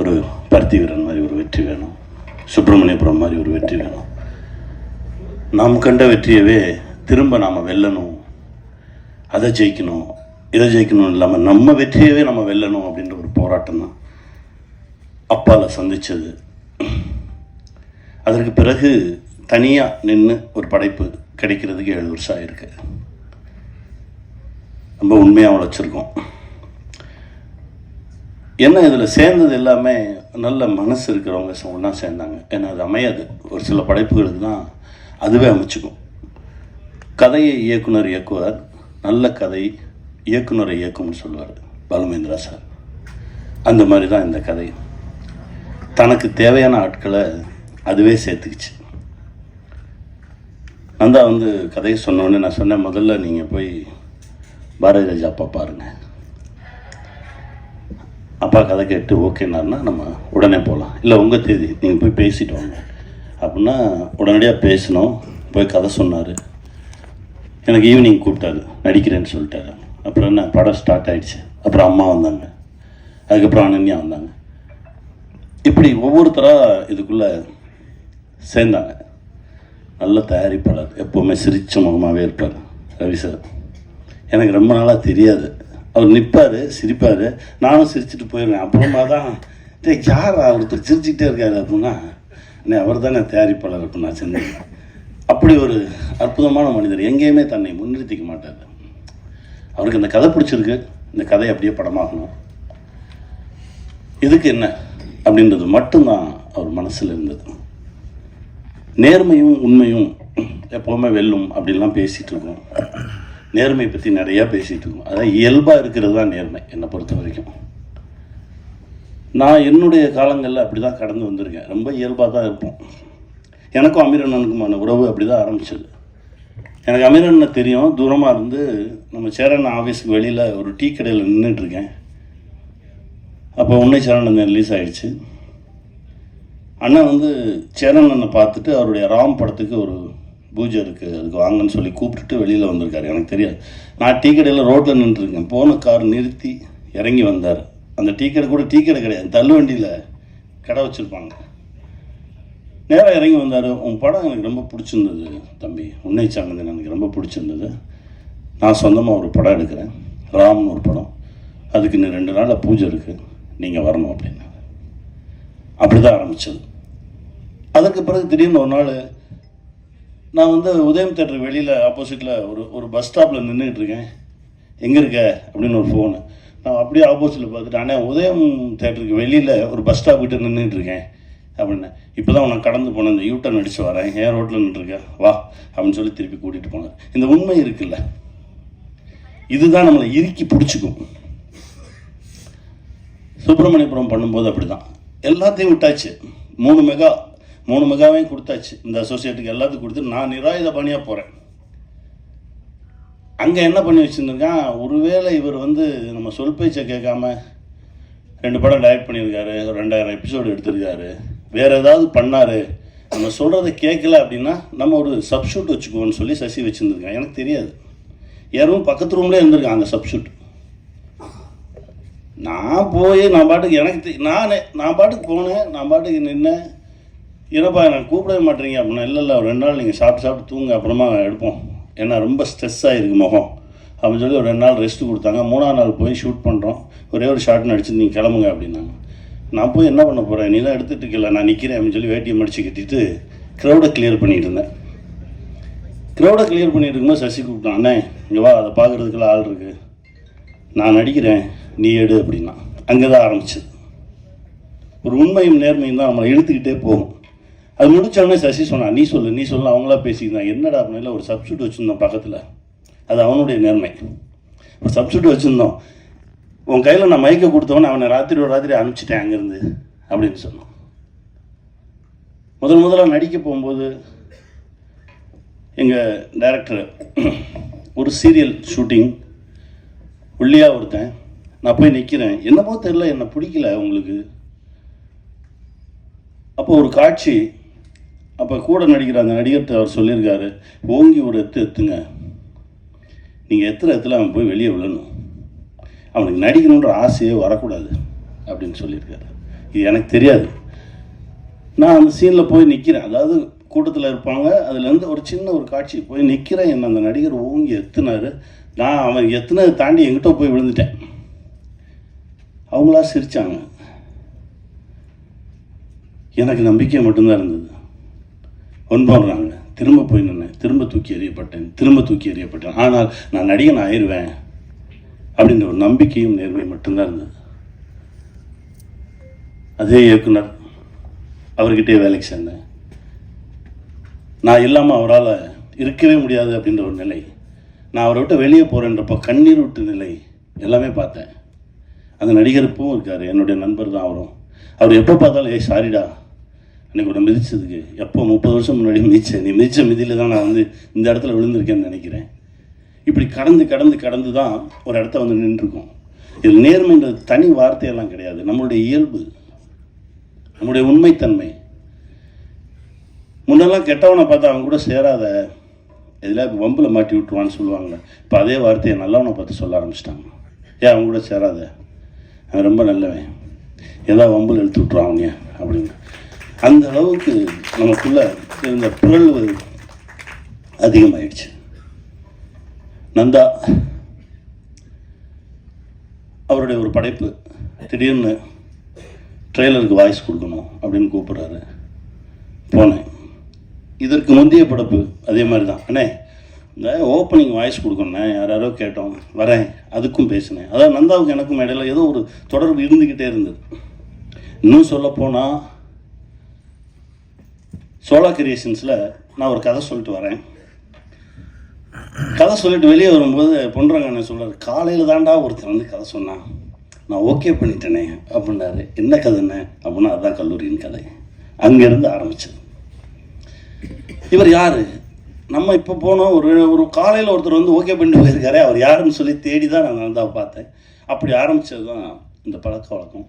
ஒரு பருத்தி வீரன் மாதிரி ஒரு வெற்றி வேணும். சுப்பிரமணியபுரம் மாதிரி ஒரு வெற்றி வேணும். நாம் கண்ட வெற்றியவே திரும்ப நாம் வெல்லணும். அதை ஜெயிக்கணும் இதை ஜெயிக்கணும் இல்லாமல் நம்ம வெற்றியவே நம்ம வெல்லணும் அப்படின்ற ஒரு போராட்டம் தான். அப்பாவில் சந்தித்தது அதற்கு பிறகு தனியாக நின்று ஒரு படைப்பு கிடைக்கிறதுக்கு ஏழு வருஷம் ஆகிருக்கு ரொம்ப உண்மையாக உழைச்சிருக்கோம். ஏன்னா இதில் சேர்ந்தது எல்லாமே நல்ல மனசு இருக்கிறவங்க ஒன்றா சேர்ந்தாங்க. ஏன்னா அது அமையாது. ஒரு சில படைப்புகளுக்கு தான் அதுவே அமைச்சுக்கும். கதையை இயக்குனர் இயக்குவார். நல்ல கதை இயக்குனரை இயக்கும்னு சொல்லுவார் பாலுமேந்திரா சார். அந்த மாதிரி தான் இந்த கதை. தனக்கு தேவையான ஆட்களை அதுவே சேர்த்துக்கிச்சு. நந்தா வந்து கதையை சொன்னோன்னே நான் சொன்னேன் முதல்ல நீங்கள் போய் பாரதி ராஜா அப்பா பாருங்கள் அப்பா கதை கேட்டு ஓகேனாருன்னா நம்ம உடனே போகலாம் இல்லை உங்கள் தேதி நீங்கள் போய் பேசிட்டு வாங்க. அப்படின்னா உடனடியாக பேசினோம் போய் கதை சொன்னார். எனக்கு ஈவினிங் கூப்பிட்டாரு. நடிக்கிறேன்னு சொல்லிட்டாரு. அப்புறம் என்ன படம் ஸ்டார்ட் ஆகிடுச்சு அப்புறம் அம்மா வந்தாங்க. அதுக்கப்புறம் அனன்யா வந்தாங்க. இப்படி ஒவ்வொருத்தராக இதுக்குள்ளே சேர்ந்தாங்க. நல்ல தயாரிப்பாளர். எப்போவுமே சிரிச்ச முகமாகவே இருப்பார். ரவி சார். எனக்கு ரொம்ப நாளாக தெரியாது. அவர் நிற்பார் சிரிப்பார். நானும் சிரிச்சுட்டு போயிடுவேன் அப்புறமா தான் டே யார் ஒருத்தர் சிரிச்சுக்கிட்டே இருக்காரு அப்படின்னா அண்ணே அவர் தானே தயாரிப்பாளர் அப்படின்னா சென்னை. அப்படி ஒரு அற்புதமான மனிதர். எங்கேயுமே தன்னை முன்னிறுத்திக்க மாட்டார். அவருக்கு இந்த கதை பிடிச்சிருக்கு. இந்த கதை அப்படியே படமாகணும். இதுக்கு என்ன அப்படின்றது மட்டும்தான் அவர் மனசில் இருந்தது. நேர்மையும் உண்மையும் எப்போவுமே வெல்லும் அப்படின்லாம் பேசிகிட்டு இருக்கோம். நேர்மை பற்றி நிறையா பேசிகிட்டு இருக்கோம். அதான் இயல்பாக இருக்கிறது தான் நேர்மை என்னை பொறுத்த வரைக்கும். நான் என்னுடைய காலங்களில் அப்படி தான் கடந்து வந்திருக்கேன். ரொம்ப இயல்பாக தான் இருப்போம். எனக்கும் அமீரண்ணனுக்குமான உறவு அப்படி தான் ஆரம்பிச்சது. எனக்கு அமீரண்ணனை தெரியும். தூரமாக இருந்து நம்ம சேரன் ஆஃபீஸுக்கு வெளியில் ஒரு டீ கடையில் நின்றுட்டுருக்கேன் அப்போ உன்னை சேரன் ரிலீஸ் ஆகிடுச்சு அண்ணன் வந்து சேரன் அண்ணனை பார்த்துட்டு அவருடைய ராம் படத்துக்கு ஒரு பூஜை இருக்குது அதுக்கு வாங்கன்னு சொல்லி கூப்பிட்டுட்டு வெளியில் வந்திருக்காரு. எனக்கு தெரியாது. நான் டீ கடையில் ரோட்டில் நின்றுருக்கேன். போன கார் நிறுத்தி இறங்கி வந்தார். அந்த டீ கடை கூட டீ கடை கிடையாது. தள்ளுவண்டியில் கடை வச்சுருப்பாங்க. நேராக இறங்கி வந்தார். உன் படம் எனக்கு ரொம்ப பிடிச்சிருந்தது தம்பி. உன்னை சார்ந்தது எனக்கு ரொம்ப பிடிச்சிருந்தது. நான் சொந்தமாக ஒரு படம் எடுக்கிறேன். ராம்னு ஒரு படம். அதுக்கு இன்னும் ரெண்டு நாளில் பூஜை இருக்குது நீங்கள் வரணும் அப்படின்னு. அப்படி தான் ஆரம்பித்தது அதுக்கு பிறகு திடீர்னு ஒரு நாள் நான் வந்து உதயம் தேட்டர் வெளியில் ஆப்போசிட்டில் ஒரு ஒரு பஸ் ஸ்டாப்பில் நின்றுட்டு இருக்கேன் எங்கே இருக்க? அப்படின்னு ஒரு ஃபோனு நான் அப்படியே ஆப்போசிட்டில் பார்த்துட்டு ஆனால் உதயம் தேட்டருக்கு வெளியில் ஒரு பஸ் ஸ்டாப் கிட்டே நின்றுட்டு இருக்கேன் அப்படின்னு. இப்போ தான் உனக்கு கடந்து போனேன் இந்த யூட்டன் அடித்து வரேன் ஏன் ரோட்டில் நின்றுருக்கேன் வா அப்படின்னு சொல்லி திருப்பி கூட்டிகிட்டு போனேன் இந்த உண்மை இருக்குல்ல. இதுதான் நம்மளை இறுக்கி பிடிச்சிக்கும். சுப்பிரமணியபுரம் பண்ணும்போது அப்படி தான் எல்லாத்தையும் விட்டாச்சு. மூணு மெகா மூணு மெகாவையும் கொடுத்தாச்சு. இந்த அசோசியேட்டுக்கு எல்லாத்துக்கும் கொடுத்து நான் நிராயுத பணியாக போகிறேன் அங்கே என்ன பண்ணி வச்சுருந்துருக்கான்? ஒருவேளை இவர் வந்து நம்ம சொல் பேச்சை கேட்காம ரெண்டு படம் டைரக்ட் பண்ணியிருக்காரு ஒரு ரெண்டாயிரம் எபிசோடு எடுத்திருக்காரு வேறு ஏதாவது பண்ணார் நம்ம சொல்கிறத கேட்கல அப்படின்னா நம்ம ஒரு சப்ஷூட் வச்சுக்குவோன்னு சொல்லி சசி வச்சுருந்துருக்கான். எனக்கு தெரியாது. யாரும் பக்கத்து ரூம்லேயே இருந்திருக்கான் அந்த சப்ஷூட் நான் போய் நான் பாட்டுக்கு எனக்கு நான் நான் பாட்டுக்கு போனேன் நான் பாட்டுக்கு நின்னேன். இல்லைப்பா எனக்கு கூப்பிடவே மாட்டீங்க அப்படின்னா இல்லை இல்லை ஒரு ரெண்டு நாள் நீங்கள் சாப்பிட்டு சாப்பிட்டு தூங்க அப்புறமா எடுப்போம். ஏன்னா ரொம்ப ஸ்ட்ரெஸ் ஆகிருக்கு முகம். அப்படின்னு சொல்லி ஒரு ரெண்டு நாள் ரெஸ்ட்டு கொடுத்தாங்க. மூணாவது நாள் போய் ஷூட் பண்ணுறோம் ஒரே ஒரு ஷார்ட் நடிச்சு நீங்கள் கிளம்புங்க அப்படின்னாங்க. நான் போய் என்ன பண்ண போகிறேன் நீ தான் எடுத்துகிட்டு இருக்கல நான் நிற்கிறேன் அப்படின்னு சொல்லி வேட்டியை மடிச்சு கட்டிட்டு க்ரௌடை கிளியர் பண்ணிகிட்டு இருந்தேன். க்ரௌடை கிளியர் பண்ணிட்டு இருக்கும்போது சசி கூப்பிட்டான் அண்ணே இங்கே வா அதை பார்க்குறதுக்குள்ள ஆள் இருக்குது நான் நடிக்கிறேன் நீ எடு அப்படின்னா. அங்கே தான் ஆரம்பிச்சது. ஒரு உண்மையும் நேர்மையும் தான் நம்மளை இழுத்துக்கிட்டே போகும். அது முடிச்சோடனே சசி சொன்னான் நீ சொல்லு நீ சொல்லு அவங்களா பேசியிருந்தான் என்னடா அப்படின்னா ஒரு சப்ஸ்டியூட் வச்சுருந்தோம் பக்கத்தில். அது அவனுடைய நேர்மை. ஒரு சப்ஸ்டியூட் வச்சுருந்தோம். உன் கையில் நான் மைக்கை கொடுத்தவனே அவனை ராத்திரி ஒரு ராத்திரி அனுப்பிச்சிட்டேன் அங்கேருந்து அப்படின்னு சொன்னான். முதல் முதலாக நடிக்க போகும்போது எங்கள் டைரக்டர் ஒரு சீரியல் ஷூட்டிங் ஒல்லியா ஒருத்தன் நான் போய் நிற்கிறேன் என்னமோ தெரில என்னை பிடிக்கல உங்களுக்கு. அப்போ ஒரு காட்சி அப்போ கூட நடிக்கிற அந்த நடிகர்கிட்ட அவர் சொல்லியிருக்காரு ஓங்கி ஒரு எத்து எத்துங்க. நீங்கள் எத்துற எத்துல அவன் போய் வெளியே விழணும். அவனுக்கு நடிக்கணுன்ற ஆசையே வரக்கூடாது அப்படின்னு சொல்லியிருக்காரு. இது எனக்கு தெரியாது. நான் அந்த சீனில் போய் நிற்கிறேன் அதாவது கூட்டத்தில் இருப்பாங்க அதுலேருந்து ஒரு சின்ன ஒரு காட்சி போய் நிற்கிறேன் என்ன அந்த நடிகர் ஓங்கி எத்துனாரு. நான் அவன் எத்துனதை தாண்டி எங்கிட்ட போய் விழுந்துட்டேன். அவங்களா சிரித்தாங்க எனக்கு நம்பிக்கை மட்டும்தான் இருந்தது. ஒன்படுறாங்க திரும்ப போய் நின்னேன் திரும்ப தூக்கி எறியப்பட்டேன். திரும்ப தூக்கி எறியப்பட்டேன். ஆனால் நான் நடிகன் ஆயிடுவேன் அப்படின்ற ஒரு நம்பிக்கையும் நேர்மையும் மட்டும்தான் இருந்தது. அதே இயக்குனர் அவர்கிட்டே வேலைக்கு சேர்ந்தேன். நான் இல்லாமல் அவரால் இருக்கவே முடியாது அப்படின்ற ஒரு நிலை. நான் அவரை விட்டு வெளியே போகிறேன்றப்போ கண்ணீர் விட்டு நிலை எல்லாமே பார்த்தேன். அந்த நடிகருப்பும் இருக்கார். என்னுடைய நண்பர் தான் அவரும். அவர் எப்போ பார்த்தாலும் ஏய் சாரிடா எனக்கு ஒன்று மிதிச்சதுக்கு. எப்போ முப்பது வருஷம் முன்னாடி மிதித்தேன் நீ மிதித்த மிதியில் தான் நான் வந்து இந்த இடத்துல விழுந்திருக்கேன்னு நினைக்கிறேன். இப்படி கடந்து கடந்து கடந்து தான் ஒரு இடத்த வந்து நின்றுருக்கோம். இதில் நேர்மைன்றது தனி வார்த்தையெல்லாம் கிடையாது. நம்மளுடைய இயல்பு நம்முடைய உண்மைத்தன்மை. முன்னெல்லாம் கெட்டவனை பார்த்தா அவன் கூட சேராத எதில் வம்பில் மாட்டி விட்டுருவான்னு சொல்லுவாங்க. இப்போ அதே வார்த்தையை நல்லவனை பார்த்து சொல்ல ஆரம்பிச்சிட்டாங்க. ஏன் அவன் கூட சேராத? அவன் ரொம்ப நல்லவன். ஏதோ வம்பில் இழுத்து விட்ருவான் அவனைய அப்படின்னு. அந்த அளவுக்கு நமக்குள்ள இருந்த பிறழ்வு அதிகமாயிடுச்சு. நந்தா அவருடைய ஒரு படைப்பு திடீர்னு ட்ரெய்லருக்கு வாய்ஸ் கொடுக்கணும் அப்படின்னு கூப்பிட்றாரு. போனேன். இதற்கு முந்தைய படைப்பு அதே மாதிரி தான் அண்ணே இந்த ஓப்பனிங் வாய்ஸ் கொடுக்கணுண்ணே யார் யாரோ கேட்டோம். வரேன். அதுக்கும் பேசினேன். அதான் நந்தாவுக்கு எனக்கும் இடையில ஏதோ ஒரு தொடர்பு இருந்துக்கிட்டே இருந்தது. இன்னும் சொல்லப்போனால் சோலா கிரியேஷன்ஸில் நான் ஒரு கதை சொல்லிட்டு வரேன். கதை சொல்லிட்டு வெளியே வரும்போது பொன்ரங்கண்ணன் சொல்கிறார் காலையில் தாண்டா ஒருத்தர் வந்து கதை சொன்னான். நான் ஓகே பண்ணிட்டேனே அப்படின்னாரு. என்ன கதைன்னு அப்படின்னா அதுதான் கல்லூரியின் கதை. அங்கேருந்து ஆரம்பிச்சது. இவர் யார்? நம்ம இப்போ போனோம் ஒரு ஒரு காலையில் ஒருத்தர் வந்து ஓகே பண்ணிட்டு போயிருக்காரு. அவர் யாருன்னு சொல்லி தேடி தான் நான் நந்தாவை பார்த்தேன். அப்படி ஆரம்பித்தது தான் இந்த பழக்க வழக்கம்.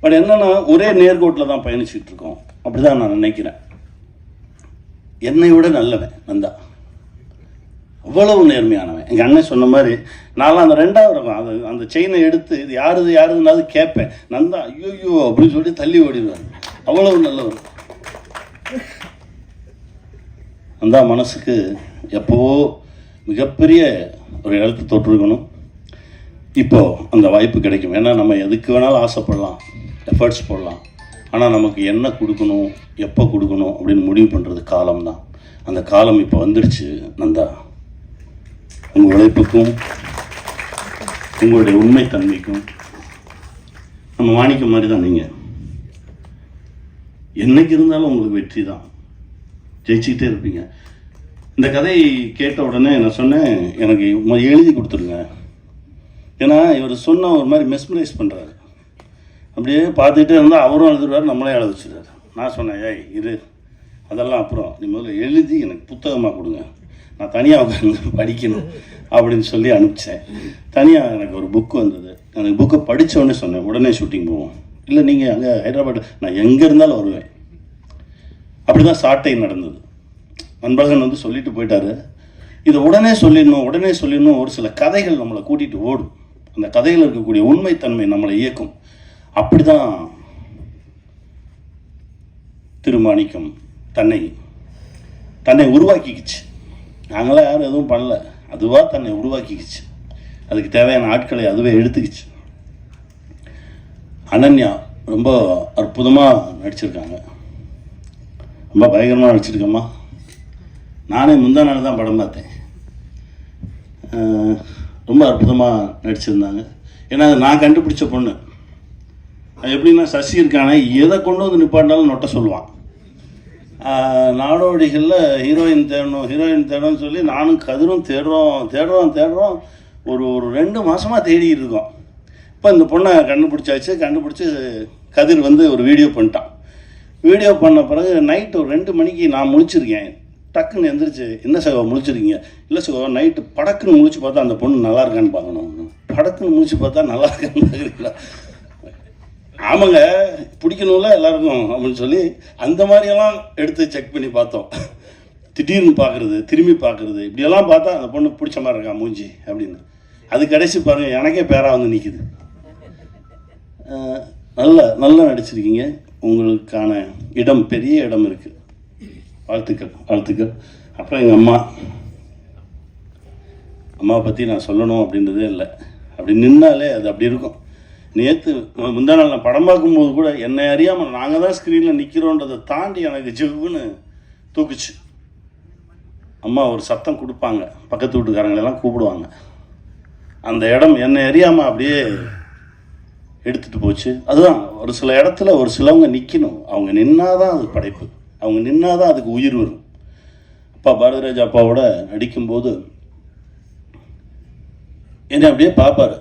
பட் என்னன்னா ஒரே நேர்கோட்டில் தான் பயணிச்சுட்டு இருக்கோம். அப்படிதான் நான் நினைக்கிறேன். என்னை விட நல்லவன் நந்தா அவ்வளவு நேர்மையானவன். எங்கள் அண்ணன் சொன்ன மாதிரி நான்லாம் அந்த ரெண்டாவது அந்த அந்த செயினை எடுத்து இது யாருது யாருதுனாவது கேட்பேன். நந்தா ஐயோ அப்படின்னு சொல்லி தள்ளி ஓடிடுவார். அவ்வளவு நல்லவர் நந்தா மனசுக்கு எப்போவோ மிகப்பெரிய ஒரு இடத்து தொற்றுக்கணும் இப்போ அந்த வாய்ப்பு கிடைக்கும். ஏன்னா நம்ம எதுக்கு வேணாலும் ஆசைப்படலாம். எஃபர்ட்ஸ் போடலாம். ஆனால் நமக்கு என்ன கொடுக்கணும் எப்போ கொடுக்கணும் அப்படின்னு முடிவு பண்ணுறது காலம்தான். அந்த காலம் இப்போ வந்துடுச்சு நந்தா. உங்கள் உழைப்புக்கும் உங்களுடைய உண்மைத்தன்மைக்கும் நம்ம மாணிக்க மாதிரி தான் நீங்கள் என்னைக்கு இருந்தாலும் உங்களுக்கு வெற்றி தான் ஜெயிச்சுக்கிட்டே இருப்பீங்க. இந்த கதை கேட்ட உடனே நான் சொன்னேன் எனக்கு எழுதி கொடுத்துருங்க ஏன்னா இவர் சொன்ன ஒரு மாதிரி மெஸ்மரைஸ் பண்ணுறாரு அப்படியே பார்த்துக்கிட்டே இருந்தால் அவரும் எழுதுறாரு நம்மளே எழுத வச்சுருவார். நான் சொன்னேன் ஏய் இரு. அதெல்லாம் அப்புறம் நீ முதல்ல எழுதி எனக்கு புத்தகமாக கொடுங்க. நான் தனியாக உட்காந்து படிக்கணும் அப்படின்னு சொல்லி அனுப்பிச்சேன். தனியாக எனக்கு ஒரு புக் வந்தது. எனக்கு புக்கை படித்தோடனே உடனே சொன்னேன் உடனே ஷூட்டிங் போவோம். இல்லை நீங்கள் அங்கே ஹைதராபாத் நான் எங்கே இருந்தாலும் வருவேன். அப்படி தான் சாட்டை நடந்தது. அன்பழகன் வந்து சொல்லிட்டு போயிட்டாரு. இதை உடனே சொல்லிடணும் உடனே சொல்லிடணும் ஒரு சில கதைகள் நம்மளை கூட்டிகிட்டு ஓடும். அந்த கதையில் இருக்கக்கூடிய உண்மைத்தன்மை நம்மளை இயக்கும். அப்படிதான் திருமாணிக்கம் தன்னை தன்னை உருவாக்கிக்கிச்சு. நாங்களாம் யாரும் எதுவும் பண்ணல. அதுவாக தன்னை உருவாக்கிக்கிச்சு. அதுக்கு தேவையான ஆட்களை அதுவே எடுத்துக்கிச்சு. அனன்யா ரொம்ப அற்புதமாக நடிச்சிருக்காங்க. ரொம்ப பயங்கரமாக நடிச்சிருக்கம்மா. நானே முந்தா நாள் தான் படம் பார்த்தேன். ரொம்ப அற்புதமாக நடிச்சிருந்தாங்க. ஏன்னா அது நான் கண்டுபிடிச்ச பொண்ணு. எப்படின்னா சசி இருக்கானே எதை கொண்டு வந்து நிப்பாட்டினாலும் நொட்ட சொல்லுவான். நாடோடிகளில் ஹீரோயின் தேடணும் ஹீரோயின் தேடணும்னு சொல்லி நானும் கதிரும் தேடுறோம் தேடுறோம் தேடுறோம். ஒரு ஒரு ரெண்டு மாதமாக தேடிட்டு இருக்கோம். இப்போ இந்த பொண்ணை கண்டுபிடிச்சாச்சு கண்டுபிடிச்சி கதிர் வந்து ஒரு வீடியோ பண்ணிட்டான். வீடியோ பண்ண பிறகு நைட்டு ஒரு ரெண்டு மணிக்கு நான் முழிச்சிருக்கேன். டக்குன்னு எந்திரிச்சு என்ன சகோ முழிச்சிருக்கீங்க? இல்லை சகோ நைட்டு படக்குன்னு முழிச்சு பார்த்தா அந்த பொண்ணு நல்லா இருக்கான்னு பார்க்கணும். படக்குன்னு முழிச்சு பார்த்தா நல்லா இருக்கான்னு பார்க்குறீங்களா? ஆமாங்க பிடிக்கணும்ல எல்லாருக்கும் அப்படின்னு சொல்லி அந்த மாதிரியெல்லாம் எடுத்து செக் பண்ணி பார்த்தோம். திடீர்னு பார்க்குறது திரும்பி பார்க்குறது இப்படியெல்லாம் பார்த்தா அந்த பொண்ணு பிடிச்ச மாதிரி இருக்கா மூஞ்சி அப்படின்னு. அது கடைசி பாருங்கள் எனக்கே பேராக வந்து நிற்கிது நல்ல நல்லா நடிச்சிருக்கீங்க. உங்களுக்கான இடம் பெரிய இடம் இருக்குது வாழ்த்துக்கள் வாழ்த்துக்கள். அப்புறம் எங்கள் அம்மா. அம்மாவை பற்றி நான் சொல்லணும் அப்படின்றதே இல்லை. அப்படி நின்னாலே அது அப்படி இருக்கும். நேற்று முந்தா நாள் நான் படம் பார்க்கும்போது கூட என்னை அறியாமல் நாங்கள் தான் ஸ்க்ரீனில் நிற்கிறோன்றதை தாண்டி எனக்கு ஜிகுன்னு தூக்குச்சு. அம்மா ஒரு சத்தம் கொடுப்பாங்க. பக்கத்து வீட்டுக்காரங்களெல்லாம் கூப்பிடுவாங்க. அந்த இடம் என்னை அறியாமல் அப்படியே எடுத்துகிட்டு போச்சு. அதுதான் ஒரு சில இடத்துல ஒரு சிலவங்க நிற்கணும் அவங்க நின்னாதான் அது படைப்பு. அவங்க நின்னாதான் அதுக்கு உயிர் வரும். அப்பா பாரதிராஜ் அப்பாவோட நடிக்கும்போது என்னை அப்படியே பார்ப்பாரு.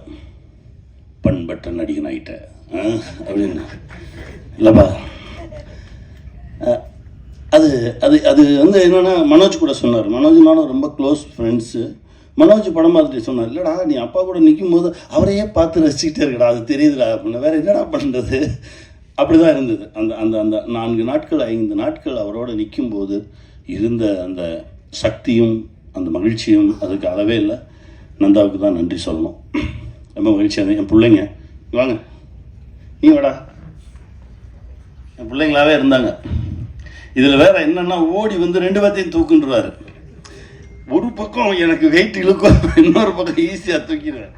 பண்பட்ட நடிகன் ஆகிட்ட அப்படின்னு இல்லைப்பா. அது அது அது வந்து என்னென்னா மனோஜ் கூட சொன்னார். மனோஜ் நானும் ரொம்ப க்ளோஸ் ஃப்ரெண்ட்ஸு மனோஜ் படம் பார்த்துட்டு சொன்னார் இல்லைடா நீ அப்பா கூட நிற்கும் போது அவரையே பார்த்து ரசிச்சுக்கிட்டே இருக்கடா அது தெரியுதுடா அப்படின்னு வேற என்னடா பண்ணுறது அப்படி தான் இருந்தது. அந்த அந்த அந்த நான்கு நாட்கள் ஐந்து நாட்கள் அவரோட நிற்கும்போது இருந்த அந்த சக்தியும் அந்த மகிழ்ச்சியும் அதுக்கு அளவே இல்லை. நந்தாவுக்கு தான் நன்றி சொல்லணும். ரொம்ப மகிழ்ச்சியாக என் பிள்ளைங்க. வாங்க. நீ வாடா. என் பிள்ளைங்களாவே இருந்தாங்க. இதில் வேற என்னன்னா ஓடி வந்து ரெண்டு பேர்த்தையும் தூக்குன்றாரு. ஒரு பக்கம் எனக்கு வெயிட் இழுக்கும் இன்னொரு பக்கம் ஈஸியாக தூக்கிடுவேன்.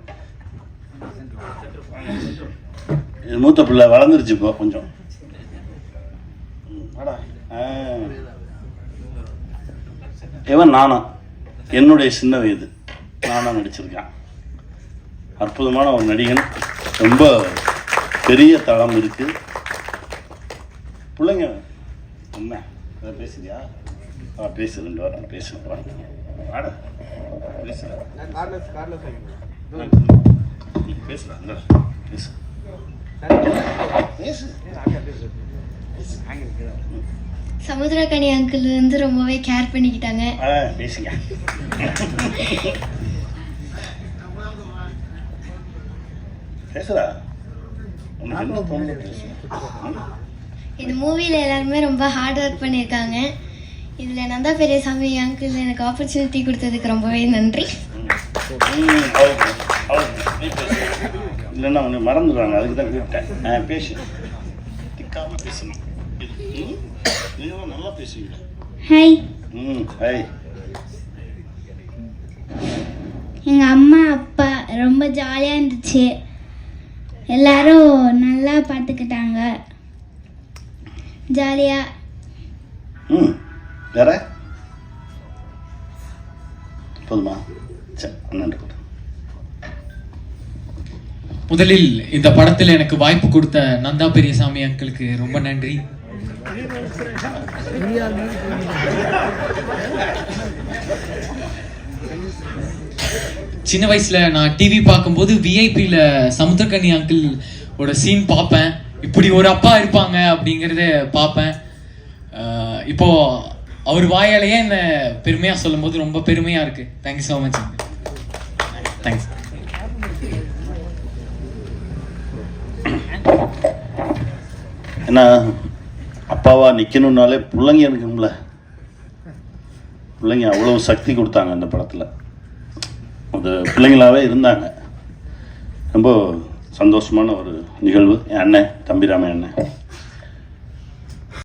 இது மூத்த பிள்ளை வளர்ந்துருச்சு இப்போ கொஞ்சம். இவன் நானா என்னுடைய சின்ன வயது. நானா நடிச்சிருக்கேன். அற்புதமான ஒரு நடிகன். ரொம்ப பெரிய தளம் இருக்கு. பிள்ளைங்க என்ன ஏதாவது பேசுறியா? ஆ பேசு ரெண்டு வாரம் பேசு வாடா பேசு கார்லஸ் கார்லஸ் பேசுடா இந்தா, பேசு. பேசு. சமுத்திரக்கனி அங்கிள் வந்து ரொம்பவே கேர் பண்ணிக்கிட்டாங்க. ஆ பேசுங்க. பேசுடா. உனக்கு என்ன தோணுது? பேசு ம்? இந்த மூவியில் எல்லாருமே ரொம்ப ஹார்ட் ஒர்க் பண்ணியிருக்காங்க. இதில் நந்தா பெரியசாமி அங்கிள் எனக்கு ஆப்பர்ச்சுனிட்டி கொடுத்ததுக்கு ரொம்பவே நன்றி. இல்லைன்னா உன்னை மறந்துடுவாங்க. அதுக்கு தான் கூப்பிட்டேன் பேசு. திக்காம பேசணும் இது? நீங்களும் நல்லா பேசுவீங்க. ஹாய் ம் ஹாய் எங்கள் அம்மா அப்பா ரொம்ப ஜாலியாக இருந்துச்சு. எல்லாரும் நல்லா பார்த்துக்கிட்டாங்க ஜாலியாக ம் வேற? போதுமா? சரி கொடு முதலில் இந்த படத்தில் எனக்கு வாய்ப்பு கொடுத்த நந்தா பெரியசாமி அங்கிளுக்கு ரொம்ப நன்றி. சின்ன வயசுல நான் டிவி பார்க்கும்போது விஐபியில் சமுத்திரக்கனி அங்கிள் ஓட சீன் பார்ப்பேன். இப்படி ஒரு அப்பா இருப்பாங்க அப்படிங்கிறத பார்ப்பேன். இப்போது இப்போ அவர் வாயாலேயே என்ன பெருமையாக சொல்லும்போது ரொம்ப பெருமையாக இருக்கு. தேங்க்யூ ஸோ மச் தேங்க்ஸ் ஏன்னா அப்பாவா நிற்கணுன்னாலே பிள்ளைங்க இருக்கும்ல. பிள்ளைங்க அவ்வளோ சக்தி கொடுத்தாங்க அந்த படத்தில். அது பிள்ளைங்களாவே இருந்தாங்க. ரொம்ப சந்தோஷமான ஒரு நிகழ்வு. என் அண்ணன் தம்பிராமன் அண்ணன்.